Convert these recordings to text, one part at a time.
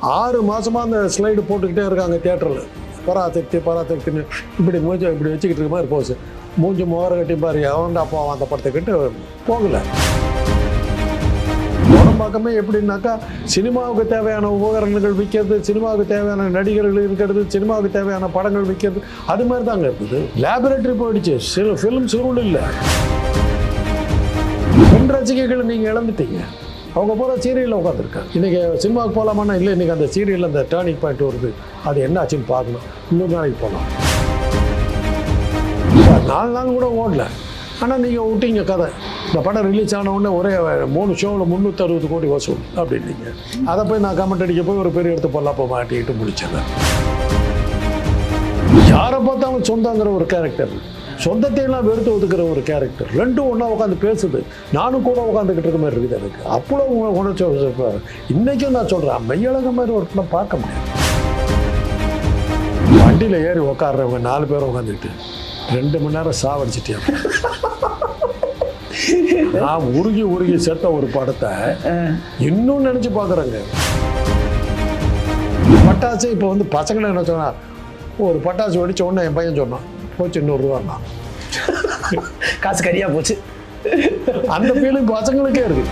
ஆறு மாதமாக அந்த ஸ்லைடு போட்டுக்கிட்டே இருக்காங்க தேட்டரில் பராசக்தி பராசக்தின்னு இப்படி மூஞ்ச இப்படி வச்சுக்கிட்டு இருக்க மாதிரி போச்சு மூஞ்சி முகர கட்டி பாரு அவன்டா அப்போ அந்த படத்துக்கிட்டு போகல. உடம்பாக்கமே எப்படின்னாக்கா சினிமாவுக்கு தேவையான உபகரணங்கள் விற்கிறது சினிமாவுக்கு தேவையான நடிகர்கள் இருக்கிறது சினிமாவுக்கு தேவையான படங்கள் விற்கிறது அது மாதிரி தாங்க இருக்குது. லேபரேட்டரி போயிடுச்சு. சில ஃபிலிம் சுருள் இல்லை. பெண் ரசிகைகளை நீங்கள் இழந்துட்டீங்க. அவங்க போகிற சீரியலில் உட்காந்துருக்காங்க இன்றைக்கி சினிமாவுக்கு போகலாமான்னா இல்லை இன்றைக்கி அந்த சீரியலில் அந்த டேர்னிங் பாயிண்ட் வருது. அது என்ன ஆச்சுன்னு பார்க்கணும். இன்னொரு நாளைக்கு போகலாம் நாலு நாள் கூட ஓடல. ஆனால் நீங்கள் விட்டீங்க கதை. இந்த படம் ரிலீஸ் ஆன உடனே ஒரே மூணு ஷோவில் முந்நூற்றறுபது கோடி வசூல் அப்படின்னீங்க. அதை போய் நான் கமெண்ட் அடிக்க போய் ஒரு பெரிய எடுத்து பொல்லாப்ப மாட்டிக்கிட்டு முடிச்சேன். யாரை பார்த்தாலும் சொந்தங்கிற ஒரு கேரக்டர் சொந்தத்தையெல்லாம் வெறுத்து ஒதுக்குற ஒரு கேரக்டர் ரெண்டும் ஒன்றா உட்காந்து பேசுது. நானும் கூட உட்காந்துக்கிட்டு இருக்க மாதிரி இருக்குது. எனக்கு அவ்வளோ உண- உணர்ச்சி இன்னைக்கும் நான் சொல்கிறேன் மெய்யழக மாதிரி ஒரு படம் பார்க்க முடியாது. வண்டியில் ஏறி உட்காடுறவங்க நாலு பேர் உட்காந்துக்கிட்டு ரெண்டு மணி நேரம் சாவடிச்சிட்டேன் நான் உருகி உருகி செத்த ஒரு படத்தை இன்னும் நினச்சி பார்க்குறேங்க பட்டாசு இப்போ வந்து பசங்களை என்ன சொன்னா ஒரு பட்டாசு வெடிச்ச உடனே என் பையன் சொன்னான் போச்சு இன்னொருவாண்ணா காசு கரியா போச்சு. அந்த ஃபீலிங் பசங்களுக்கே இருக்கு.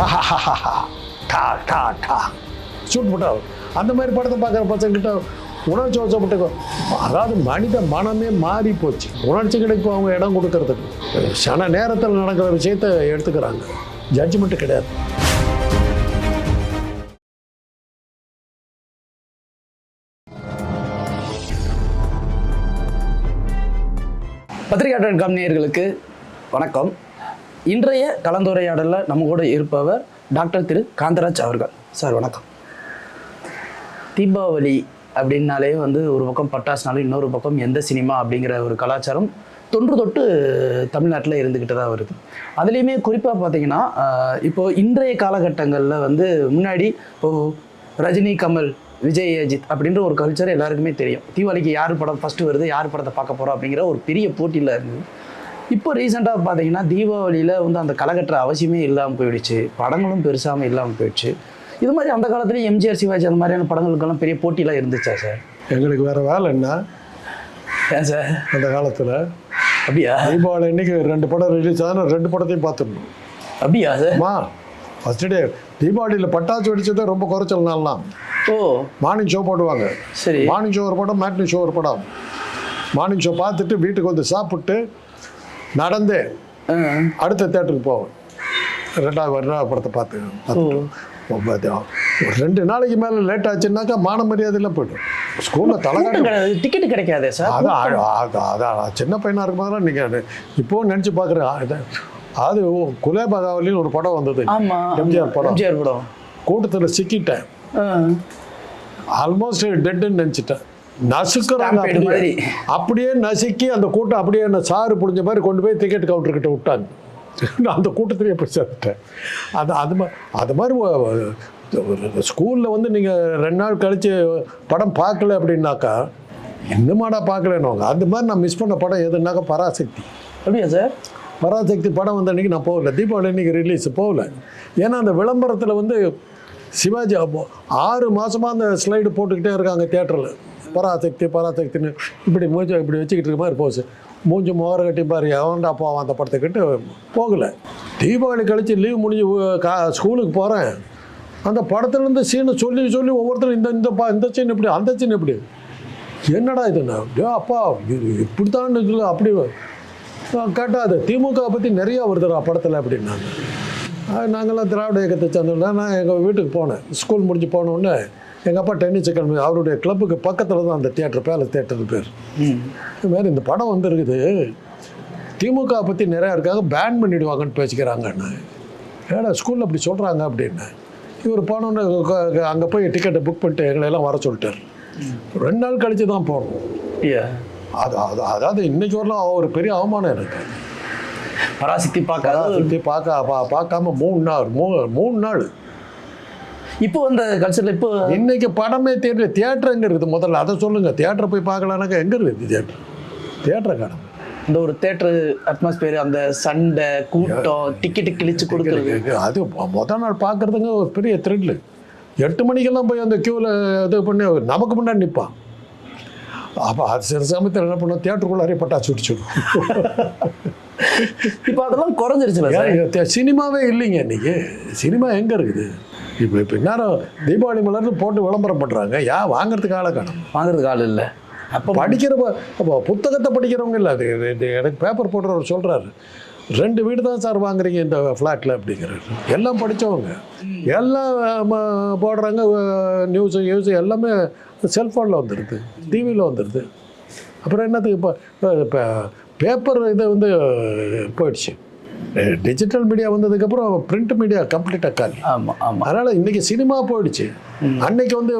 டா டா டா. போட்டா அந்த மாதிரி படத்தை பார்க்குற பசங்கிட்ட உணர்ச்சி வசப்பட்டு அதாவது மனித மனமே மாறி போச்சு. உணர்ச்சி கிடைப்பு அவங்க இடம் கொடுக்கறதுக்கு. சன நேரத்தில் நடக்கிற விஷயத்த எடுத்துக்கிறாங்க. ஜட்ஜ்மெண்ட் கிடையாது. பத்திரிகையாளர் கம் நேயர்களுக்கு வணக்கம். இன்றைய கலந்துரையாடலில் நம்ம கூட இருப்பவர் டாக்டர் திரு காந்தராஜ் அவர்கள். சார் வணக்கம். தீபாவளி அப்படின்னாலே வந்து ஒரு பக்கம் பட்டாசுனாலும் இன்னொரு பக்கம் எந்த சினிமா அப்படிங்கிற ஒரு கலாச்சாரம் தொன்று தொட்டு தமிழ்நாட்டில் இருந்துக்கிட்டு தான் வருது. அதுலேயுமே குறிப்பாக பார்த்தீங்கன்னா இப்போது இப்போ இன்றைய காலகட்டங்களில் வந்து முன்னாடி இப்போது ரஜினி கமல் விஜய் அஜித் அப்படின்ற ஒரு கல்ச்சர் எல்லாருக்குமே தெரியும். தீபாவளிக்கு யார் படம் ஃபஸ்ட்டு வருது யார் படத்தை பார்க்க போகிறோம் அப்படிங்கிற ஒரு பெரிய போட்டியில் இருந்தது இப்போ ரீசெண்டாக பார்த்தீங்கன்னா தீபாவளியில் வந்து அந்த கலகட்டுற அவசியமே இல்லாமல் போயிடுச்சு. படங்களும் பெருசாமல் இல்லாமல் போயிடுச்சு. இது மாதிரி அந்த காலத்துலேயும் எம்ஜிஆர் சிவாஜி அந்த மாதிரியான படங்களுக்கெல்லாம் பெரிய போட்டிலாம் இருந்துச்சா சார்? எங்களுக்கு வேற வேலை என்ன? ஏன் சார்? அந்த காலத்தில் அப்படியா? தீபாவளி அன்னைக்கு ரெண்டு படம் ரிலீஸ் ஆனா ரெண்டு படத்தையும் பார்த்துடணும். அப்படியா சார்? ஃபஸ்ட் டே தீபாவளியில் பட்டாசு வெடிச்சதே ரொம்ப குறைச்சல் நாள்லாம். ஓ. மார்னிங் ஷோ போடுவாங்க. சரி. மார்னிங் ஷோ ஒரு படம் மேட்னி ஷோ ஒரு படம் மார்னிங் ஷோ பார்த்துட்டு வீட்டுக்கு வந்து சாப்பிட்டு நடந்தே. அடுத்த தேட்டருக்கு போவேன் ரெண்டாவது ரெண்டாவது படத்தை பார்த்து. ஒரு ரெண்டு நாளைக்கு மேலே லேட் ஆச்சுன்னாக்கா மான மரியாதையெல்லாம் போய்டும். ஸ்கூலில் தலைகாட்டி டிக்கெட் கிடைக்காதே சார் அதான் அதான் சின்ன பையனாக இருக்கும்போதெல்லாம் நீங்கள் இப்போவும் நினச்சி பார்க்குறேன் அது குலேபகாவலின்னு ஒரு படம் வந்தது. எம்ஜிஆர் படம். எம்ஜிஆர் படம். கூட்டத்தில் சிக்கிட்டேன். ஆல்மோஸ்ட் டெட்டுன்னு நினச்சிட்டேன். நசுக்கிறாங்க அப்படியே. மாதிரி. அப்படியே நசுக்கி அந்த கூட்டம் அப்படியே என்ன சாறு புடிஞ்ச மாதிரி கொண்டு போய் டிக்கெட் கவுண்டர்கிட்ட விட்டாங்க. நான் அந்த கூட்டத்திலேயே போய் சேர்த்துட்டேன் அது அது மா அது மாதிரி ஸ்கூலில் வந்து நீங்கள் ரெண்டு நாள் கழித்து படம் பார்க்கல அப்படின்னாக்கா இன்னுமாடா பார்க்கலன்னு அந்த மாதிரி நான் மிஸ் பண்ண படம் எதுனாக்கா பராசக்தி. அப்படியா சார் பராசக்தி படம் வந்த அன்றைக்கி நான் போகல. தீபாவளி அன்றைக்கி ரிலீஸ் போகல. ஏன்னா அந்த விளம்பரத்தில் வந்து சிவாஜி அப்போ ஆறு மாதமாக அந்த ஸ்லைடு போட்டுக்கிட்டே இருக்காங்க தேட்டரில் பராசக்தி பராசக்தின்னு இப்படி மூஞ்சி இப்படி வச்சுக்கிட்டு இருக்க மாதிரி போச்சு மூஞ்சி முகர கட்டி பாரு எவன்டா போவான் அந்த படத்துக்கிட்டு போகலை. தீபாவளி கழித்து லீவ் முடிஞ்சு கா ஸ்கூலுக்கு போகிறேன் அந்த படத்துலேருந்து சீனை சொல்லி சொல்லி ஒவ்வொருத்தரும் இந்த இந்த பா இந்த சீன் இப்படி அந்த சீன் இப்படி என்னடா இது டே அப்பா இது இப்படித்தான் இதில் அப்படி. கேட்டால் அது திமுக பற்றி நிறையா வருதுடா படத்தில் அப்படின்னாங்க. நாங்களாம் திராவிட இயக்கத்தை சேர்ந்தோம்னா நான் எங்கள் வீட்டுக்கு போனேன். ஸ்கூல் முடிஞ்சு போன உடனே எங்கள் அப்பா டென்னிஸ் அகாடமி அவருடைய கிளப்புக்கு பக்கத்தில் தான் அந்த தியேட்டர் பேலஸ் தியேட்டர் பேர். ம். இது மாதிரி இந்த படம் வந்துருக்குது. திமுக பற்றி நிறையா இருக்காங்க பேன் பண்ணிடுவாங்கன்னு பேசிக்கிறாங்கன்னு ஏடா ஸ்கூலில் அப்படி சொல்கிறாங்க அப்படின்னு. இவர் போனோன்னு அங்கே போய் டிக்கெட்டை புக் பண்ணிட்டு எங்களை எல்லாம் வர சொல்லிட்டார். ரெண்டு நாள் கழித்து தான் அப்படியா அது அது அதாவது இன்னைக்கு வரலாம் ஒரு பெரிய அவமானம் எனக்கு. பராசக்தி பார்க்காத சுற்றி பார்க்க பார்க்காம மூணு நாள் மூணு மூணு நாள். இப்போ அந்த கல்ச்சரில் இப்போ இன்னைக்கு படமே தேட்டர் தியேட்டர் எங்கே இருக்குது முதல்ல? அதை சொல்லுங்கள் தியேட்டரை போய் பார்க்கலான்னாக்கா எங்கே இருக்குது தியேட்டர் தியேட்டரை காணும். இந்த ஒரு தேட்டர் அட்மாஸ்பியர் அந்த சண்டை கூட்டம் டிக்கெட்டு கிழிச்சு கொடுக்குறது. அது முதல் நாள் பார்க்குறதுங்க ஒரு பெரிய த்ரில்லு எட்டு மணிக்கெல்லாம் போய் அந்த க்யூவில் இது பண்ணி நமக்கு முன்னாடி நிற்பான் அப்போ அது சில சமயத்தில் என்ன பண்ணுவோம் தேட்டருக்குள்ளாரே பட்டாசு வெடிச்சிடும். இப்போ அதெல்லாம் குறைஞ்சிருச்சுல சார்? ஏன் தே- சினிமாவே இல்லைங்க இன்னைக்கு. சினிமா எங்கே இருக்குது? இப்போ இப்போ நேரம் தீபாவளி மலர்னு போட்டு விளம்பரம் பண்ணுறாங்க யா வாங்குறதுக்கு ஆளை காணும்? வாங்குறதுக்கு ஆள் இல்லை. அப்போ படிக்கிற ப- அப்போ புத்தகத்தை படிக்கிறவங்க இல்லை. அது எனக்கு பேப்பர் போடுறவர் சொல்கிறாரு ரெண்டு வீடு தான் சார் வாங்குறீங்க இந்த ஃப்ளாட்டில் அப்படிங்கிறாரு. எல்லாம் படித்தவங்க எல்லாம் போடுறாங்க நியூஸு நியூஸு எல்லாமே செல்ஃபோனில் வந்துடுது டிவியில் வந்துடுது அப்புறம் என்னத்துக்கு இப்போ இப்போ பேப்பர் இது வந்து போயிடுச்சு. டிஜிட்டல் மீடியா வந்ததுக்கப்புறம் பிரிண்ட் மீடியா கம்ப்ளீட்டாக காலி. ஆமா ஆமா. அதனால் இன்றைக்கி சினிமா போயிடுச்சு. அன்னைக்கு வந்து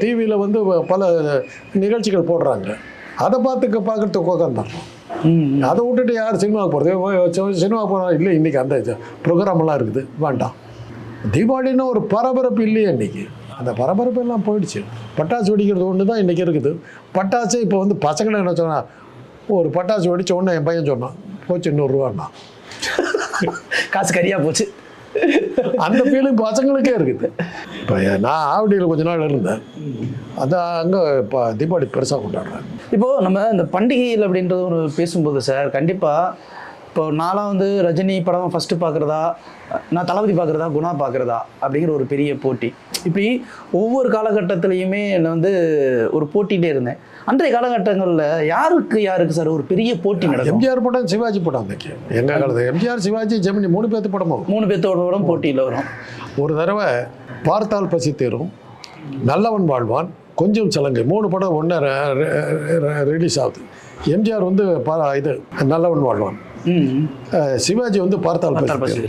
டிவியில் வந்து பல நிகழ்ச்சிகள் போடுறாங்க. அதை பார்த்துக்க பார்க்குறதுக்கு உட்காந்துடுறோம் அதை விட்டுட்டு யார் சினிமாவுக்கு போகிறது சினிமா போகிறா இல்லை இன்றைக்கி அந்த ப்ரோக்ராமெல்லாம் இருக்குது. வேண்டாம். தீபாவளின்னா ஒரு பரபரப்பு இல்லையே இன்றைக்கி அந்த பரபரப்பு எல்லாம் போயிடுச்சு. பட்டாசு வெடிக்கிறது ஒன்று தான் இன்றைக்கி இருக்குது. பட்டாசு இப்போ வந்து பசங்களை என்ன சொன்னா ஒரு பட்டாசு வெடிச்ச உடனே என் பையன் சொன்னான் போச்சு நூறுரூவான்னா காசு கரியா போச்சு. அந்த ஃபீலிங் பசங்களுக்கே இருக்குது. இப்போ நான் ஆவடியில் கொஞ்ச நாள் இருந்தேன். அதான் அங்கே இப்போ தீபாவளி பெருசாக கொண்டாடுறேன். இப்போ நம்ம இந்த பண்டிகைகள் அப்படின்றது ஒரு பேசும்போது சார் கண்டிப்பா இப்போ நான்லாம் வந்து ரஜினி படம் ஃபஸ்ட்டு பார்க்குறதா நான் தளபதி பார்க்குறதா குணா பார்க்குறதா அப்படிங்கிற ஒரு பெரிய போட்டி. இப்படி ஒவ்வொரு காலகட்டத்திலையுமே என்னை வந்து ஒரு போட்டிகிட்டே இருந்தேன். அன்றைய காலகட்டங்களில் யாருக்கு யாருக்கு சார் ஒரு பெரிய போட்டி நடக்கும்? எம்ஜிஆர் படம் சிவாஜி படம் அன்னைக்கு. எங்கள் காலத்து எம்ஜிஆர் சிவாஜி ஜெமினி மூணு பேர்த்து படமும் மூணு பேர்த்தோட படம் போட்டியில் வரும். ஒரு தடவை பார்த்தால் பசி தீரும் நல்லவன் வாழ்வான் கொஞ்சம் சலங்கை. மூணு படம் ஒன்று ரிலீஸ் ஆகுது. எம்ஜிஆர் வந்து இது நல்லவன் வாழ்வான். சிவாஜி வந்து பார்த்தால் பசி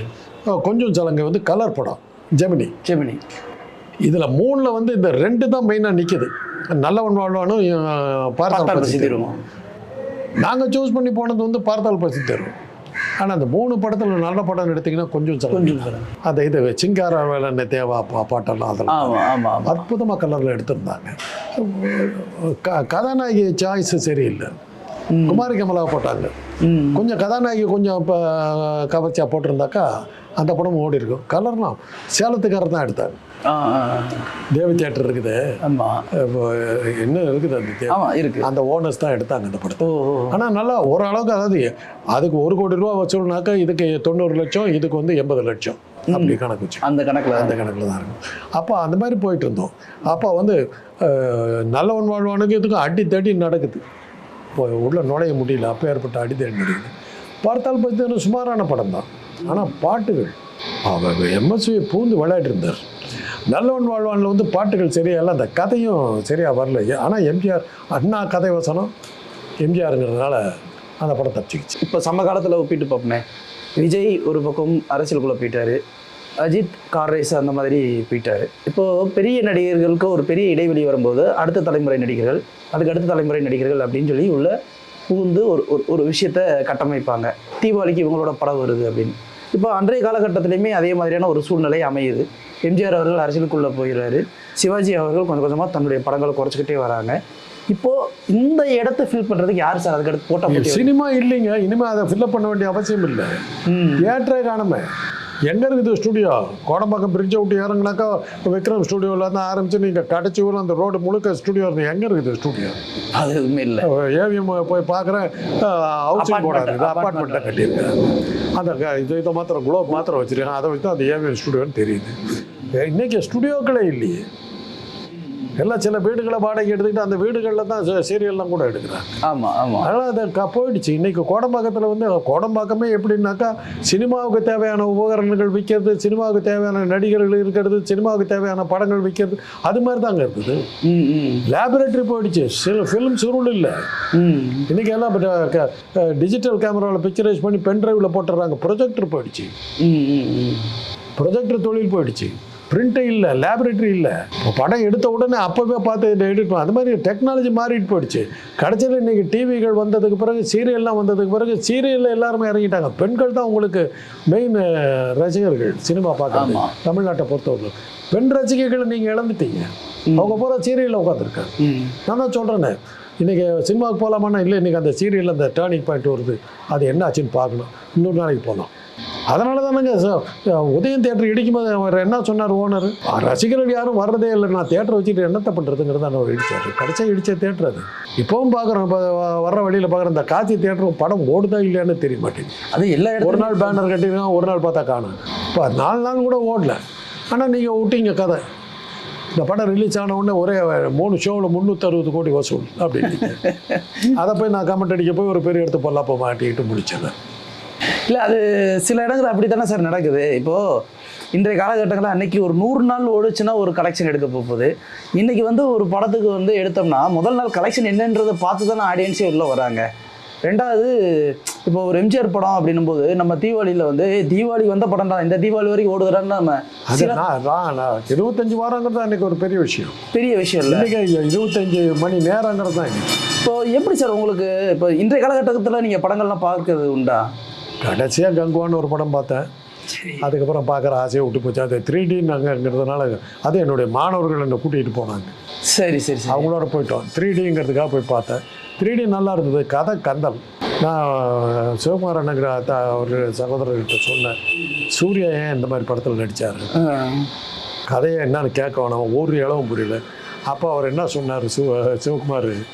கொஞ்சம் சலங்கை வந்து கலர் படம் ஜெமினி. ஜெமினி. இதில் மூணில் வந்து இந்த ரெண்டு தான் மெயினாக நிற்கிது நல்லவன் வாழ்வானும் பார்த்தால் பசி தீரும் நாங்கள் சூஸ் பண்ணி போனது வந்து பார்த்தால் பசி தரும். ஆனால் அந்த மூணு படத்தில் நல்ல படம் எடுத்தீங்கன்னா கொஞ்சம் கொஞ்சம் அந்த இது சிங்கார வேலை தேவா பா பாட்டெல்லாம் அதெல்லாம். அற்புதமாக கலரில் எடுத்திருந்தாங்க. க கதாநாயகி சாய்ஸ் சரியில்லை. குமாரி கமலா போட்டாங்க. கொஞ்சம் கதாநாயகி கொஞ்சம் இப்போ கவர்ச்சியாக போட்டிருந்தாக்கா அந்த படம் ஓடி இருக்கும் கலர்லாம் சேலத்துக்காரர் தான் எடுத்தாங்க தேவி தியேட்டர் இருக்குது. ஆமாம் இப்போ இன்னும் இருக்குது அந்த. ஆமாம் இருக்கு. அந்த ஓனர்ஸ் தான் எடுத்தாங்க அந்த படத்தை. ஆனால் நல்லா ஓரளவுக்கு அதாவது அதுக்கு ஒரு கோடி ரூபா வசூல்னாக்கா இதுக்கு தொண்ணூறு லட்சம் இதுக்கு வந்து எண்பது லட்சம். அப்படி கணக்கு வச்சு. அந்த கணக்கில். அந்த கணக்கில் தான் இருக்கும். அப்போ அந்த மாதிரி போயிட்டு இருந்தோம். அப்போ வந்து நல்லவன் வாழ்வானுக்கு இதுக்கும் அடி தடி நடக்குது. இப்போ உள்ள நுழைய முடியல. அப்போ ஏற்பட்ட அடி தடி நடக்குது. பார்த்தால் பார்த்தீங்கன்னா சுமாரான படம் தான். ஆனால் பாட்டுகள். அவர் எம்எஸ்வி பூந்து விளையாட்டு இருந்தார் நல்லவன் வாழ்வானில் வந்து பாட்டுகள் சரியா இல்லை அந்த கதையும் சரியாக வரல. ஆனால் எம்ஜிஆர் அண்ணா கதை வசனம் எம்ஜிஆருங்கிறதுனால அந்த படம் தப்பிச்சிக்கிச்சு. இப்போ சம காலத்தில் ஒப்பிட்டு பார்ப்பனே விஜய் ஒரு பக்கம் அரசியலுக்குள்ளே போயிட்டார். அஜித் கார் ரேஸ் அந்த மாதிரி போயிட்டார். இப்போது பெரிய நடிகர்களுக்கு ஒரு பெரிய இடைவெளி வரும்போது அடுத்த தலைமுறை நடிகர்கள் அதுக்கு அடுத்த தலைமுறை நடிகர்கள் அப்படின்னு சொல்லி உள்ள புகுந்து ஒரு ஒரு ஒரு விஷயத்த கட்டமைப்பாங்க. தீபாவளிக்கு இவங்களோட படம் வருது அப்படின்னு. இப்போ அன்றைய காலகட்டத்திலையுமே அதே மாதிரியான ஒரு சூழ்நிலை அமையுது. எம்ஜிஆர் அவர்கள் அரசியலுக்குள்ளே போயிடுறாரு சிவாஜி அவர்கள் கொஞ்சம் கொஞ்சமாக தன்னுடைய படங்களை குறைச்சிக்கிட்டே வராங்க. இப்போ இந்த இடத்த ஃபில் பண்ணுறதுக்கு யார் சார் அதுக்கு அடுத்து போட்ட சினிமா இல்லைங்க. இனிமேல் அதை ஃபில்லப் பண்ண வேண்டிய அவசியம் இல்லை. தியேட்டரே காணுமே. எங்கே இருக்குது ஸ்டுடியோ கோடம்பாக்கம் பிரிட்ஜை விட்டு இறங்குனாக்கா விக்ரம் ஸ்டுடியோவில் தான் ஆரம்பிச்சு நீங்கள் கடைச்சி ஊரில் அந்த ரோடு முழுக்க ஸ்டுடியோ இருந்து எங்கே இருக்குது ஸ்டுடியோ அது எதுவுமே இல்லை. ஏவிஎம் போய் பார்க்குறேன் ஹவுசிங் போர்டாக இருக்குது. அப்பார்ட்மெண்ட்டாக கட்டியிருக்கேன். அந்த இது இதை மாத்திரம் குளோப் மாத்திரம் வச்சுருக்கேன் அதை வச்சு தான் அந்த ஏவிஎம் ஸ்டுடியோன்னு தெரியுது. இன்னைக்கு ஸ்டுடியோக்களே இல்லையே. எல்லாம் சில வீடுகளை வாடகை எடுத்துக்கிட்டு அந்த வீடுகளில் தான் சீரியல்லாம் கூட எடுக்கிறாங்க. ஆமாம் ஆமாம் அதனால் அது க போயிடுச்சு. இன்றைக்கி கோடம்பாக்கத்தில் வந்து கோடம்பாக்கமே எப்படின்னாக்கா சினிமாவுக்கு தேவையான உபகரணங்கள் விற்கிறது சினிமாவுக்கு தேவையான நடிகர்கள் இருக்கிறது சினிமாவுக்கு தேவையான படங்கள் விற்கிறது அது மாதிரி தாங்க இருக்குது. லேபரேட்டரி போயிடுச்சு. சில ஃபிலிம் சுருள் இல்லை. ம். இன்றைக்கி எல்லாம் டிஜிட்டல் கேமராவில் பிக்சரைஸ் பண்ணி பென் ட்ரைவில் போட்டுடுறாங்க ப்ரொஜெக்டர் போயிடுச்சு. ம் ம் ம். ப்ரொஜெக்டர் தொழில் போயிடுச்சு. பிரிண்ட்டே இல்லை லேபரேட்டரி இல்லை. இப்போ படம் எடுத்த உடனே அப்போவே பார்த்து எடிட் பண்ண. அது மாதிரி டெக்னாலஜி மாறிட்டு போயிடுச்சு. கடைசியில் இன்றைக்கி டிவிகள் வந்ததுக்கு பிறகு சீரியல்லாம் வந்ததுக்கு பிறகு சீரியலில் எல்லாருமே இறங்கிட்டாங்க. பெண்கள் தான் உங்களுக்கு மெயின் ரசிகர்கள் சினிமா பார்க்குறாங்க ஆமா. தமிழ்நாட்டை பொறுத்தவரை பெண் ரசிகைகளை நீங்கள் இழந்துட்டீங்க. அவங்க பூரா சீரியலில் உட்காந்துருக்காங்க ம். நான் தான் சொல்கிறேனே இன்றைக்கி சினிமாவுக்கு போகலாமான்னா இல்லை இன்றைக்கி அந்த சீரியலில் அந்த டேர்னிங் பாயிண்ட் வருது. அது என்ன ஆச்சுன்னு பார்க்கணும். இன்னொரு நாளைக்கு போகலாம் அதனால தானேங்க உதயம் தேட்டர் இடிக்கும்போது அவர் என்ன சொன்னார் ஓனர் ரசிகர்கள் யாரும் வர்றதே இல்லை. நான் தேட்டரை வச்சுட்டு என்னத்தை பண்ணுறதுங்கிறத அவர் இடிச்சார். கடைசியாக இடித்த தேட்டர் அது. இப்போவும் பார்க்குறோம். இப்போ வர்ற வழியில் பார்க்குற இந்த காட்சி தேட்டரும் படம் ஓடுதா இல்லையான்னு தெரிய மாட்டேங்குது. அது எல்லா ஒரு நாள் பேனர் கட்டிருக்கான் ஒரு நாள் பார்த்தா காணும். இப்போ நாலு நாள் கூட ஓடல. ஆனால் நீங்கள் விட்டீங்க கதை. இந்த படம் ரிலீஸ் ஆன உடனே ஒரே மூணு ஷோவில் முந்நூற்றறுபது கோடி வசூல். அப்படின்னு அதை போய் நான் கமெண்ட் அடிக்க போய் ஒரு பெரிய இடத்து பொல்லாப்ப மாட்டிக்கிட்டு முடிச்சேன். இல்லை அது சில இடங்கள் அப்படி தானே சார் நடக்குது. இப்போது இன்றைய காலகட்டங்களில் அன்னைக்கு ஒரு நூறு நாள் ஓடுச்சுன்னா ஒரு கலெக்ஷன் எடுக்க போகுது. இன்னைக்கு வந்து ஒரு படத்துக்கு வந்து எடுத்தோம்னா முதல் நாள் கலெக்ஷன் என்னன்றதை பார்த்து தானே ஆடியன்ஸே உள்ளே வராங்க. ரெண்டாவது இப்போ ஒரு எம்ஜிஆர் படம் அப்படின்னும் போது நம்ம தீபாவளியில் வந்து "ஏய், தீபாவளி வந்த படம் தான் இந்த தீபாவளி வரைக்கும் ஓடுதுறான்னு நம்ம இருபத்தஞ்சு வாரங்கிறது அன்றைக்கி ஒரு பெரிய விஷயம். பெரிய விஷயம் இல்லை. இன்றைக்கி இருபத்தஞ்சு மணி நேரங்கிறது தான் இப்போ எப்படி சார் உங்களுக்கு இப்போ இன்றைய காலகட்டத்தில் நீங்கள் படங்கள்லாம் பார்க்கறது உண்டா? கடைசியாக கங்குவான்னு ஒரு படம் பார்த்தேன். அதுக்கப்புறம் பார்க்குற ஆசையை விட்டு போச்சு. அது த்ரீ டிங்கிறதுனால அது என்னுடைய மாணவர்கள் என்னை கூட்டிகிட்டு போனாங்க. சரி சரி அவங்களோட போயிட்டோம். த்ரீ டிங்கிறதுக்காக போய் பார்த்தேன். த்ரீ டி நல்லா இருந்தது. கதை கந்தல். நான் சிவகுமார் அண்ணங்கிற த- ஒரு சகோதரர்கிட்ட சொன்னேன். சூர்யா ஏன் இந்த மாதிரி படத்தில் நடித்தார். கதையை என்னன்னு கேட்க வேணாம். ஒரு இளவும் புரியல. அப்போ அவர் என்ன சொன்னார்? சிவ சிவகுமார்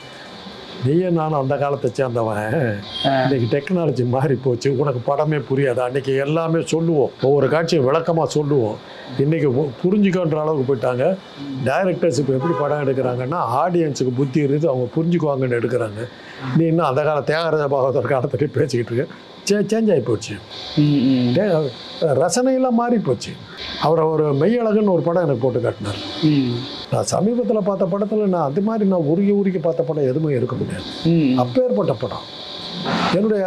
நீயும் நானும் அந்த காலத்தை சேர்ந்தவன். இன்னைக்கு டெக்னாலஜி மாறி போச்சு. உனக்கு படமே புரியாது. அன்னைக்கு எல்லாமே சொல்லுவோம். ஒவ்வொரு காட்சியும் விளக்கமாக சொல்லுவோம். இன்னைக்கு புரிஞ்சுக்கோன்ற அளவுக்கு போயிட்டாங்க. டைரக்டர்ஸ் இப்போ எப்படி படம் எடுக்கிறாங்கன்னா ஆடியன்ஸுக்கு புத்தி இருக்குது. அவங்க புரிஞ்சுக்குவாங்கன்னு எடுக்கிறாங்க. நீ இன்னும் அந்த கால தியாகராஜ பாகவதர் காலத்துலேயே பேசிக்கிட்டு இருக்க. சே சேஞ்ச் ஆகி போச்சு. ரசனையெல்லாம் மாறி போச்சு. அவரை ஒரு மெய்யழகுன்னு ஒரு படம் எனக்கு போட்டு காட்டினார். நான் சமீபத்தில் பார்த்த படத்தில் நான் அது மாதிரி நான் உருகி உருகி பார்த்த படம் எதுவுமே இருக்க முடியாது. அப்பேற்பட்ட படம். என்னுடைய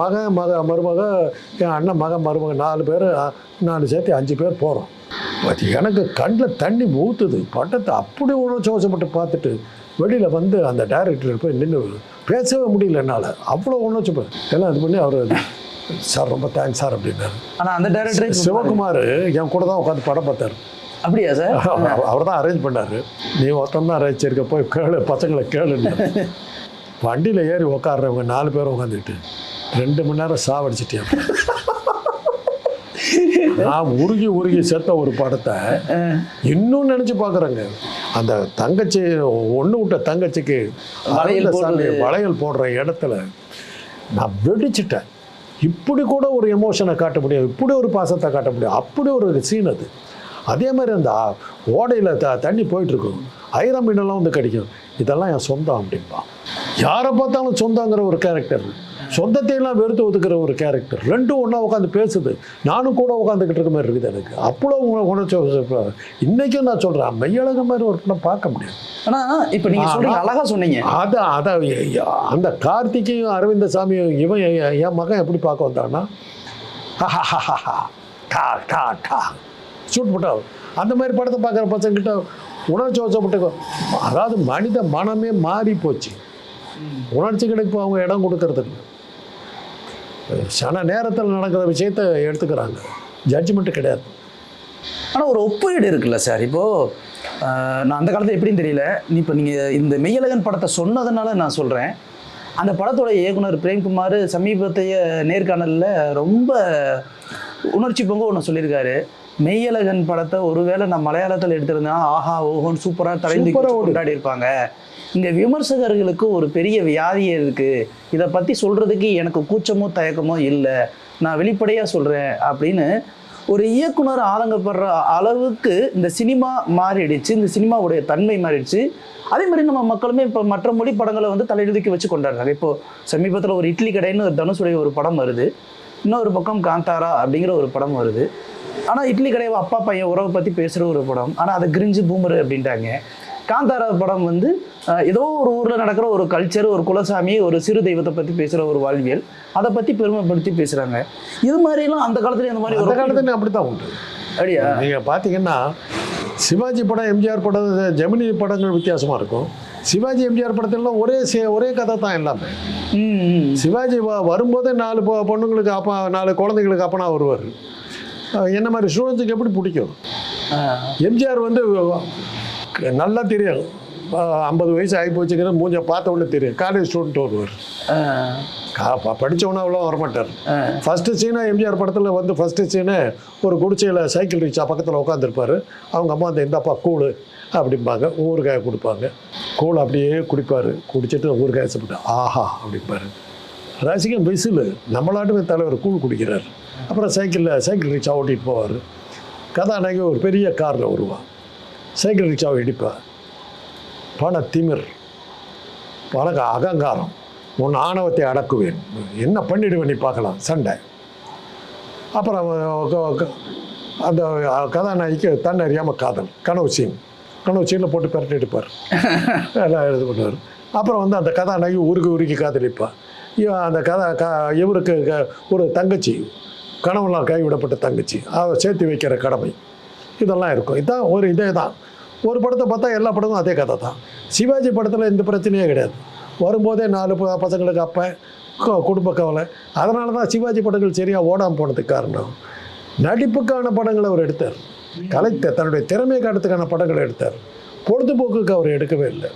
மகன் மக மருமக என் அண்ணன் மகன் மருமக நாலு பேர் நாலு சேர்த்து அஞ்சு பேர் போகிறோம் பட் எனக்கு கண்ணில் தண்ணி ஊற்றுது படத்தை அப்படி உணர்ச்சி வசப்பட்டு பார்த்துட்டு வெளியில் வந்து அந்த டைரக்டர் போய் நின்று பேசவே முடியல என்னால். அவ்வளோ உணர்ச்சி ப- எல்லாம் இது பண்ணி அவர் சார் ரொம்ப தேங்க்ஸ் சார் அப்படின்னாரு. ஆனா அந்த டைரக்டரே சிவகுமார் என் கூட தான் உட்காந்து படம் பார்த்தாரு. அப்படியா சார்? அவர் தான் அரேஞ்ச் பண்ணாரு. நீ ஒருத்தன் தான் அரேஞ்ச் இருக்க போய் கேளு பசங்களை கேளுன்னு. வண்டியில் ஏறி உட்காடுறவங்க நாலு பேரும் உட்காந்துக்கிட்டு ரெண்டு மணி நேரம் சாவடிச்சிட்டேன் நான் உருகி உருகி செத்த ஒரு படத்தை இன்னும் நினச்சி பார்க்குறேங்க. அந்த தங்கச்சி ஒன்று விட்ட தங்கச்சிக்கு வளையல் போடுற இடத்துல நான் வெடிச்சிட்டேன். இப்படி கூட ஒரு எமோஷனை காட்ட முடியாது. இப்படி ஒரு பாசத்தை காட்ட முடியாது. அப்படி ஒரு சீன் அது. அதே மாதிரி அந்த ஓடையில் த தண்ணி போயிட்டுருக்கும். ஐரம் மீனெல்லாம் வந்து கிடைக்கும். இதெல்லாம் என் சொந்தம் அப்படின்பா யாரை பார்த்தாலும் சொந்தங்கிற ஒரு கேரக்டர் சொந்தத்தையெல்லாம் வெறுத்து ஒதுக்குற ஒரு கேரக்டர் ரெண்டும் ஒன்றா உட்காந்து பேசுது. நானும் கூட உட்காந்துக்கிட்டு இருக்க மாதிரி இருக்குது எனக்கு. அவ்வளோ உண- உணர்ச்சி இன்னைக்கும் நான் சொல்கிறேன் மெய்யழக மாதிரி ஒரு படம் பார்க்க முடியாது. ஆனா இப்ப நீங்க சொல்றீங்க அழகா சொன்னீங்க. அதை அதை அந்த கார்த்திகையும் அரவிந்த சாமியும் இவன் என் மகன் எப்படி பார்க்க வந்தான்னா டா டா டா ஷூட் போட்டா அந்த மாதிரி படத்தை பார்க்குற பசங்கிட்ட உணர்ச்சி வசப்பட்டு அதாவது மனித மனமே மாறி போச்சு உணர்ச்சி கிடைப்பு அவங்க இடம் கொடுக்கறதில்ல. சன நேரத்தில் நடக்கிற விஷயத்த எடுத்துக்கிறாங்க. ஜட்ஜ்மெண்ட்டு கிடையாது. ஆனா ஒரு ஒப்பீடு இருக்குல்ல சார்? இப்போ ஆஹ், நான் அந்த காலத்துல எப்படின்னு தெரியல. நீ இப்போ நீங்க இந்த மெய்யழகன் படத்தை சொன்னதுனால நான் சொல்றேன். அந்த படத்தோட இயக்குனர் பிரேம்குமார் சமீபத்தைய நேர்காணல்ல ரொம்ப உணர்ச்சி பொங்க ஒன்று சொல்லியிருக்காரு. மெய்யழகன் படத்தை ஒருவேளை நான் மலையாளத்தில் எடுத்திருந்தேன்னா ஆஹா ஓஹோன்னு சூப்பராக தலைந்து. கொண்டாடி இருப்பாங்க. இங்கே விமர்சகர்களுக்கு ஒரு பெரிய வியாதி இருக்குது இதை பற்றி சொல்கிறதுக்கு எனக்கு கூச்சமோ தயக்கமோ இல்லை. நான் வெளிப்படையாக சொல்கிறேன் அப்படின்னு ஒரு இயக்குனர் ஆதங்கப்படுற அளவுக்கு இந்த சினிமா மாறிடுச்சு. இந்த சினிமாவுடைய தன்மை மாறிடுச்சு. அதே மாதிரி நம்ம மக்களுமே இப்போ மற்ற மொழி படங்களை வந்து தலையெழுதிக்கு வச்சு கொண்டாடுறாங்க. இப்போ சமீபத்தில் ஒரு இட்லி கடைன்னு ஒரு தனுஷுடைய ஒரு படம் வருது. இன்னொரு பக்கம் காந்தாரா அப்படிங்கிற ஒரு படம் வருது. ஆனால் இட்லி கடையை அப்பா பையன் உறவை பற்றி பேசுகிற ஒரு படம். ஆனால் அதை கிரிஞ்சு பூமரு அப்படின்ட்டாங்க காந்தாரா படம் வந்து ஏதோ ஒரு ஊரில் நடக்கிற ஒரு கல்ச்சர் ஒரு குலசாமி ஒரு சிறு தெய்வத்தை பற்றி பேசுகிற ஒரு வாழ்வியல். அதை பற்றி பெருமைப்படுத்தி பேசுகிறாங்க இது மாதிரிலாம் அந்த காலத்துல இந்த மாதிரி அந்த ஒரு காலத்துல அப்படி தான் உண்டு. அப்படியா? நீங்கள் பார்த்தீங்கன்னா சிவாஜி படம் எம்ஜிஆர் படம் ஜெமினி படங்கள் வித்தியாசமாக இருக்கும். சிவாஜி எம்ஜிஆர் படத்திலலாம் ஒரே சே ஒரே கதை தான் எல்லாமே. சிவாஜி வரும்போதே நாலு பொண்ணுங்களுக்கு அப்பா நாலு குழந்தைங்களுக்கு அப்பனா வருவார். என்ன மாதிரி ஸ்டூடெண்ட்ஸுக்கு எப்படி பிடிக்கும். எம்ஜிஆர் வந்து நல்லா தெரியும். ஐம்பது வயசு ஆகி போச்சுங்கிற மூஞ்ச பார்த்த உடனே தெரியும். காலேஜ் ஸ்டூடெண்ட் வருவார் கா ப- படிச்சவனா அவ்வளோ வரமாட்டார். ஃபஸ்ட்டு சீனா எம்ஜிஆர் படத்தில் வந்து ஃபஸ்ட்டு சீனு ஒரு குடிசையில் சைக்கிள் ரிக்ஷா பக்கத்தில் உட்காந்துருப்பாரு அவங்க அம்மா அந்த இந்தாப்பா கூழ் அப்படிம்பாங்க. ஊறுகாய் கொடுப்பாங்க. கூழ் அப்படியே குடிப்பார். குடிச்சிட்டு ஊறுகாய் சாப்பிட்டு ஆஹா அப்படிம்பாரு. ரசிகன் விசில். நம்மளாட்டுமே தலைவர் கூழ் குடிக்கிறார். அப்புறம் சைக்கிளில் சைக்கிள் ரிக்ஷா ஓட்டிகிட்டு போவார். கதாநாயகி ஒரு பெரிய காரில் வருவா. சைக்கிள் ரிக்ஷாவை இடிப்பா. பண திமிர் பணக்க அகங்காரம் உன் ஆணவத்தை அடக்குவேன். என்ன பண்ணிடுவேன் நீ பார்க்கலாம் சண்டை. அப்புறம் அந்த கதாநாயகிக்கு தன் அறியாமல் காதல் கனவு சீன். கனவு சீனில் போட்டு பெரட்டி எடுப்பார் எல்லாம் இது பண்ணுவார். அப்புறம் வந்து அந்த கதாநாயகி உருகி உருகி காதலிப்பா. இவன் அந்த கதா க இவருக்கு க- ஒரு தங்கச்சி கனவுலாம் கைவிடப்பட்ட தங்கச்சி. அவ சேர்த்து வைக்கிற கடமை. இதெல்லாம் இருக்கும். இதான் ஒரு இதே தான். ஒரு படத்தை பார்த்தா எல்லா படமும் அதே கதை தான். சிவாஜி படத்தில் எந்த பிரச்சனையே கிடையாது. வரும்போதே நாலு ப- பசங்களுக்கு அப்போ குடும்ப கவலை. அதனால தான் சிவாஜி படங்கள் சரியாக ஓடாமல் போனதுக்கு காரணம். நடிப்புக்கான படங்களை அவர் எடுத்தார். கலைத்த தன்னுடைய திறமை காட்டுறதுக்கான படங்களை எடுத்தார். பொழுதுபோக்குக்கு அவர் எடுக்கவே இல்லை.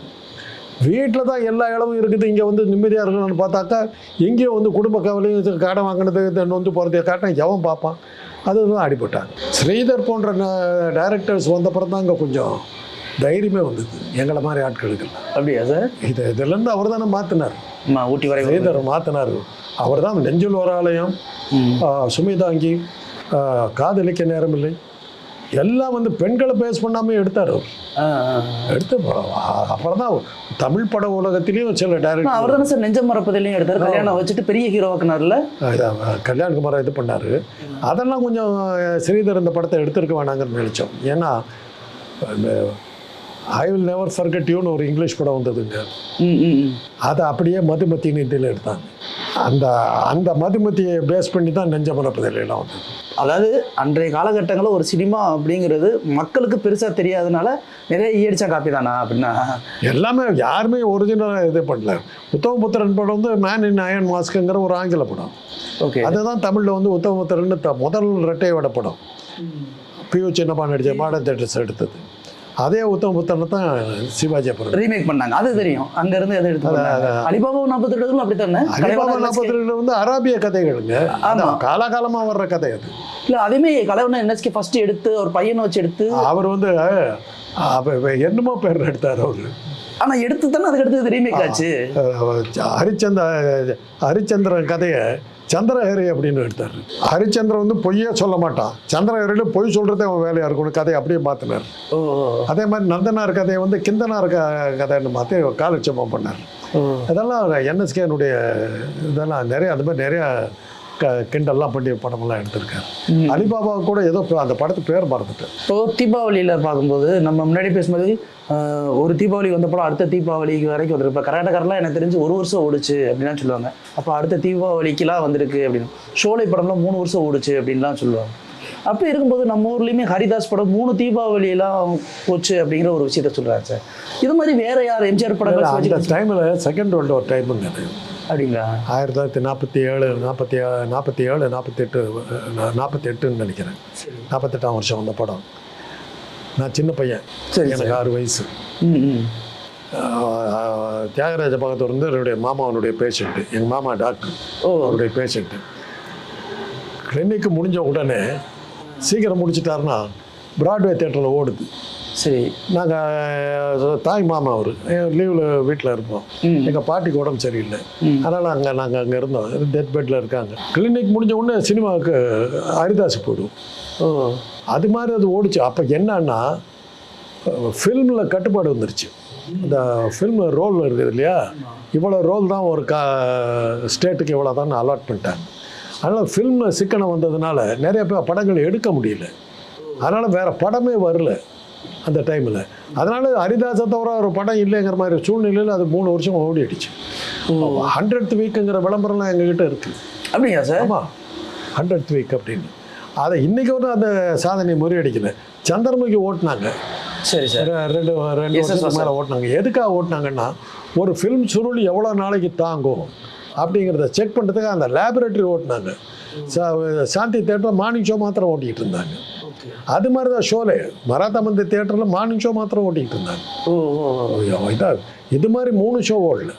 வீட்டில் தான் எல்லா இடமும் இருக்குது. இங்கே வந்து நிம்மதியாக இருக்கணும்னு பார்த்தாக்கா எங்கேயும் வந்து குடும்ப கவலையும் கடன் வாங்கினது நொந்து போகிறதைய காட்டினா எவன் பார்ப்பான்? அதுதான் அடிபட்டாங்க ஸ்ரீதர் போன்ற டைரக்டர்ஸ் வந்தப்புறம் தான் இங்கே கொஞ்சம் தைரியமே வந்தது. எங்களை மாதிரி ஆட்களுக்கு. அப்படியா சார்? இது இதுலேருந்து அவர் தானே மாற்றினார் ஊட்டி வரை ஸ்ரீதர் மாற்றினார் அவர் தான் நெஞ்சில் ஒரு ஆலயம். சுமிதாங்கி காதலிக்க நேரமில்லை. எல்லாம் வந்து பெண்களை பேஸ் பண்ணாமல் எடுத்தார். எடுத்து அப்புறம் தான் தமிழ் பட உலகத்திலையும் சில டைரக்டர் அவர் தானே சார் நெஞ்சம் மரப்பதிலையும் எடுத்தாரு. கல்யாணம் வச்சுட்டு பெரிய ஹீரோவாக்குனார்ல கல்யாண்குமாரை இது பண்ணார். அதெல்லாம் கொஞ்சம் ஸ்ரீதர் இந்த படத்தை எடுத்திருக்க வேணாங்கன்னு நினச்சோம். ஏன்னா ஐ வில் நெவர் ஃபர்கட் யூன்னு ஒரு இங்கிலீஷ் படம் வந்ததுங்க. அதை அப்படியே மதுமத்தின்னு இதில் எடுத்தாங்க. அந்த அந்த மதுமத்தியை பேஸ் பண்ணி தான் நெஞ்ச மரப்பதிலாம் வந்தது. அதாவது அன்றைய காலகட்டங்களில் ஒரு சினிமா அப்படிங்கிறது மக்களுக்கு பெருசாக தெரியாதனால நிறைய ஈயடிச்சா காப்பி தானா அப்படின்னா? எல்லாமே யாருமே ஒரிஜினலாக இது பண்ணல. உத்தமபுத்திரன் படம் வந்து மேன் இன் அயன் மாஸ்க்குங்கிற ஒரு ஆங்கில படம். ஓகே. அதுதான் தமிழில் வந்து உத்தமபுத்திரன் முதல் ரெட்டையோட படம். பியூ சின்னப்பா நடிச்ச மாடர்ன் தேட்டர்ஸ் எடுத்தது. அதே உத்தமபுத்திரனை தான் சிவாஜி அப்புறம் ரீமேக் பண்ணாங்க. அது தெரியும். அங்க இருந்து எதை எடுத்து. அலிபாபா நாற்பத்தி ரெண்டுகளும் அப்படித்தானே அலிபாபா கலைவண்ணன் நாற்பத்தி ரெண்டு வந்து அராபிய கதைகளுங்க. ஆமா. அது காலாகாலமாக வர்ற கதை அது. இல்ல அதுமே கலைவண்ணன் என்எஸ்கே ஃபர்ஸ்ட் எடுத்து ஒரு பையனை வச்சு எடுத்து. அவர் வந்து என்னமோ பேர் எடுத்தார் அவர். ஆனா எடுத்து தானே அதுக்கு அடுத்து ரீமேக் ஆச்சு. ஹரிச்சந்திர ஹரிச்சந்திரன் கதையை சந்திரஹரி அப்படின்னு எடுத்தார். ஹரிச்சந்திரன் வந்து பொய்யே சொல்ல மாட்டான். சந்திரஹரியில் பொய் சொல்கிறதே அவன் வேலையாக இருக்கணும் கதையை அப்படியே மாற்றினார் அதே மாதிரி நந்தனார் கதையை வந்து கிந்தனார் க கதைன்னு மாற்றி காலட்சேபம் பண்ணார். அதெல்லாம் என்எஸ்கேனுடைய இதெல்லாம் நிறைய அது மாதிரி நிறையா க கிண்டல்லாம் பண்ணி படமெல்லாம் எடுத்திருக்காரு. அலிபாபா கூட ஏதோ அந்த படத்து பேர் மறந்துட்டேன். இப்போ தீபாவளியில் பார்க்கும்போது நம்ம முன்னாடி பேசும்போது ஒரு தீபாவளி வந்த படம் அடுத்த தீபாவளிக்கு வரைக்கும் வந்துருக்கு. இப்போ கர்நாடகாரெலாம் எனக்கு தெரிஞ்சு ஒரு வருஷம் ஓடுச்சு அப்படின்லாம் சொல்லுவாங்க. அப்போ அடுத்த தீபாவளிக்குலாம் வந்திருக்கு அப்படின்னு. ஷோலை படம்லாம் மூணு வருஷம் ஓடுச்சு அப்படின்லாம் சொல்லுவாங்க. அப்படி இருக்கும்போது நம்ம ஊர்லேயுமே ஹரிதாஸ் படம் மூணு தீபாவளியெல்லாம் போச்சு அப்படிங்கிற ஒரு விஷயத்த சொல்கிறாங்க சார். இது மாதிரி வேற யார் எம்ஜிஆர் படங்கள் அந்த டைமில் செகண்ட் வேர்ல்டு ஒரு டைமுங்க அப்படிங்களா? ஆயிரத்தி தொள்ளாயிரத்தி நாற்பத்தி ஏழு நாற்பத்தி நாற்பத்தி ஏழு நாற்பத்தெட்டு நாற்பத்தி எட்டுன்னு நினைக்கிறேன். நாற்பத்தெட்டாம் வருஷம் வந்த படம். நான் சின்ன பையன். சரி, எனக்கு ஆறு வயசு. தியாகராஜ பகத்தூர் வந்து என்னுடைய மாமாவனுடைய பேஷண்ட்டு எங்கள் மாமா டாக்டர் ஓ. அவருடைய பேஷண்ட்டு கிளினிக்கு முடிஞ்ச உடனே சீக்கிரம் முடிச்சிட்டாருன்னா பிராட்வே தேட்டரில் ஓடுது. சரி. நாங்கள் தாய் மாமா அவர். லீவில் வீட்டில் இருப்போம். எங்கள் பாட்டிக்கு உடம்பு சரியில்லை. அதனால் அங்கே நாங்கள் அங்கே இருந்தோம். டெத் பெட்டில் இருக்காங்க. கிளினிக் முடிஞ்ச உடனே சினிமாவுக்கு ஹரிதாஸ் போயிடுவோம். அது மாதிரி அது ஓடிச்சு. அப்போ என்னன்னா ஃபில்மில் கட்டுப்பாடு வந்துருச்சு. இந்த ஃபில்ம் ரோல் இருக்குது இல்லையா? இவ்வளோ ரோல் தான் ஒரு கா ஸ்டேட்டுக்கு இவ்வளோ தான் அலாட் பண்ணிட்டாங்க. அதனால் ஃபில்மில் சிக்கனம் வந்ததுனால நிறைய பேர் படங்கள் எடுக்க முடியல. அதனால் வேறு படமே வரல அந்த டைமில் அதனால் ஹரிதாஸை தவிர ஒரு படம் இல்லைங்கிற மாதிரி சூழ்நிலையில் அது மூணு வருஷம் ஓடிடுச்சு. ஹண்ட்ரட் வீக்குங்கிற விளம்பரம்லாம் எங்ககிட்ட இருக்குது அப்படிங்களா சார் ஆமாம் ஹண்ட்ரட் வீக் அப்படின்னு. அதை இன்னைக்கு வந்து அந்த சாதனை முறியடிக்கல. சந்திரமுகி ஓட்டினாங்க. சரி சார். ரெண்டு ரெண்டு வருஷத்துக்கு. மேலே ஓட்டினாங்க. எதுக்காக ஓட்டினாங்கன்னா ஒரு ஃபிலிம் சுருள் எவ்வளோ நாளைக்கு தாங்கும் அப்படிங்கிறத செக் பண்ணுறதுக்கு அந்த லேபரேட்டரி ஓட்டினாங்க. சா- சாந்தி தேட்டரில் மார்னிங் ஷோ மாத்திரம் ஓட்டிகிட்டு இருந்தாங்க. அது மாதிரி தான் ஷோலே மராத்தா மந்தி தேட்டரில் மார்னிங் ஷோ மாத்திரம் ஓட்டிக்கிட்டு இருந்தாங்க. ஓ ஓ ஓ. ஐயோ, இதா இது மாதிரி மூணு ஷோ ஓடல.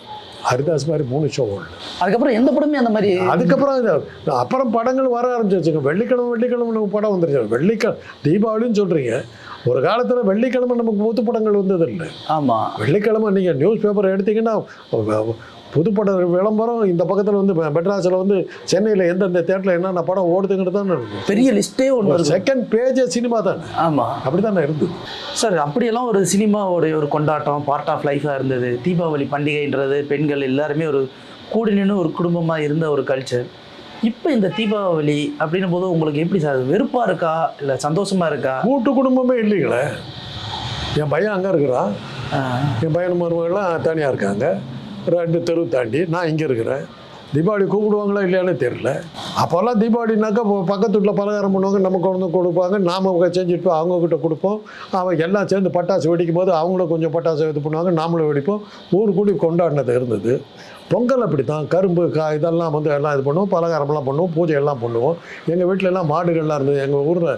ஹரிதாஸ் மாதிரி மூணு ஷோ ஓடல அதுக்கப்புறம் எந்த படமே அந்த மாதிரி அதுக்கப்புறம் அப்புறம் படங்கள் வர ஆரம்பிச்சிருச்சுங்க. வெள்ளிக்கிழமை வெள்ளிக்கிழமை நமக்கு படம் வந்துருச்சு. வெள்ளிக்கிழமை தீபாவளின்னு சொல்கிறீங்க ஒரு காலத்தில் வெள்ளிக்கிழமை நமக்கு புது படங்கள் வந்தது இல்லை ஆமா. வெள்ளிக்கிழமை நீங்கள் நியூஸ் பேப்பர் எடுத்தீங்கன்னா புதுப்பட விளம்பரம் இந்த பக்கத்தில் வந்து மெட்ராஸில் வந்து சென்னையில் எந்தெந்த தேட்டரில் என்னென்ன படம் ஓடுதுங்கிறது தானே பெரிய லிஸ்டே ஒன்று செகண்ட் பேஜே சினிமா தானே. ஆமா. அப்படி தானே இருந்தது சார் அப்படியெல்லாம் ஒரு சினிமாவோடைய ஒரு கொண்டாட்டம் பார்ட் ஆஃப் லைஃபாக இருந்தது. தீபாவளி பண்டிகைன்றது பெண்கள் எல்லாருமே ஒரு கூடி நின்று ஒரு குடும்பமாக இருந்த ஒரு கல்ச்சர் இப்போ இந்த தீபாவளி அப்படின்னும் போது உங்களுக்கு எப்படி சார்? வெறுப்பாக இருக்கா? இல்லை சந்தோஷமா இருக்கா? கூட்டு குடும்பமே இல்லைங்களே. என் பையன் அங்கே இருக்கிறான். என் பையன் மருமகள்லாம் தனியாக இருக்காங்க. ரெண்டு தெரு தாண்டி நான் இங்கே இருக்கிறேன். தீபாவளி கூப்பிடுவாங்களா இல்லையானே தெரில அப்போல்லாம் தீபாவளினாக்கா பக்கத்து வீட்டில் பலகாரம் பண்ணுவாங்க நமக்கு கொண்டு வந்து கொடுப்பாங்க நாம் செஞ்சுட்டு அவங்கக்கிட்ட கொடுப்போம். அவங்க எல்லாம் சேர்ந்து பட்டாசு வெடிக்கும் போது அவங்களும் கொஞ்சம் பட்டாசு இது பண்ணுவாங்க நாமளும் வெடிப்போம். ஊர் கூடி கொண்டாடினது இருந்தது. பொங்கல் அப்படி தான் கரும்பு கா இதெல்லாம் வந்து எல்லாம் இது பண்ணுவோம் பலகாரம்லாம் பண்ணுவோம் பூஜை எல்லாம் பண்ணுவோம். எங்கள் வீட்டிலலாம் எல்லாம் மாடுகள்லாம் இருந்தது. எங்கள் ஊரில்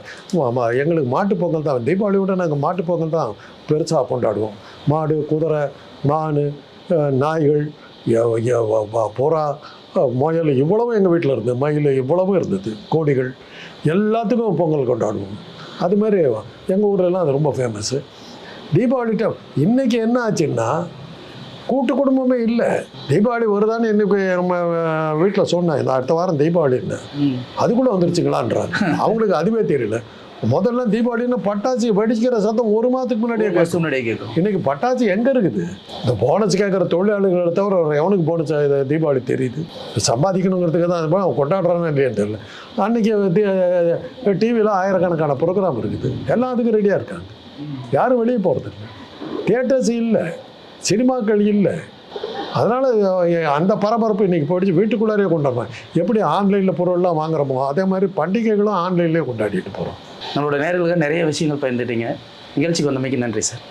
ஆமாம் எங்களுக்கு மாட்டுப் பொங்கல் தான். தீபாவளி விட நாங்கள் மாட்டுப் பொங்கல் தான் பெருசாக கொண்டாடுவோம். மாடு குதிரை மான் நாய்கள் புறா. முயல் இவ்வளவும் எங்கள் வீட்டில் இருந்தது மயில் இவ்வளவும் இருந்தது கோடிகள். எல்லாத்துக்கும் பொங்கல் கொண்டாடுவோம் அது மாதிரி எங்கள் ஊர்லலாம் அது ரொம்ப ஃபேமஸ்ஸு தீபாவளி டைம் இன்றைக்கி என்ன ஆச்சுன்னா கூட்டு குடும்பமே இல்லை. தீபாவளி வருதான்னு இன்னைக்கு நம்ம வீட்டில் சொன்னேன் இந்த அடுத்த வாரம் தீபாவளின்னு. அதுக்குள்ளே வந்துருச்சுங்களான்றாங்க. அவங்களுக்கு அதுவே தெரியல. முதல்ல தீபாவளின்னு பட்டாசு வெடிக்கிற சத்தம் ஒரு மாதத்துக்கு முன்னாடியே வருஷம் முன்னாடியே கேட்கும். இன்னைக்கு பட்டாசு எங்கே இருக்குது? இந்த போனஸ் கேட்குற தொழிலாளிகளை தவிர எவனுக்கு போனஸ் தீபாவளி தெரியுது? சம்பாதிக்கணுங்கிறதுக்கு தான் அது அவன் கொண்டாடுறான்னு இல்லையான்னு தெரியல. அன்றைக்கி டிவியில் ஆயிரக்கணக்கான ப்ரோக்ராம் இருக்குது. எல்லாம் அதுக்கு ரெடியாக இருக்காங்க. யாரும் வெளியே போகிறதில்ல தியேட்டர்ஸ் இல்லை. சினிமாக்கள் இல்லை. அதனால் அந்த பரபரப்பு இன்றைக்கி போயிடுச்சு. வீட்டுக்குள்ளாரே கொண்டாடுறோம் எப்படி ஆன்லைனில் பொருள்லாம் வாங்குறோமோ அதே மாதிரி பண்டிகைகளும் ஆன்லைன்லேயே கொண்டாடிட்டு போகிறோம் நம்மளோட நேர்களுக்கு நிறைய விஷயங்கள் பயந்துட்டீங்க நிகழ்ச்சிக்கு வந்தமைக்கு நன்றி சார்.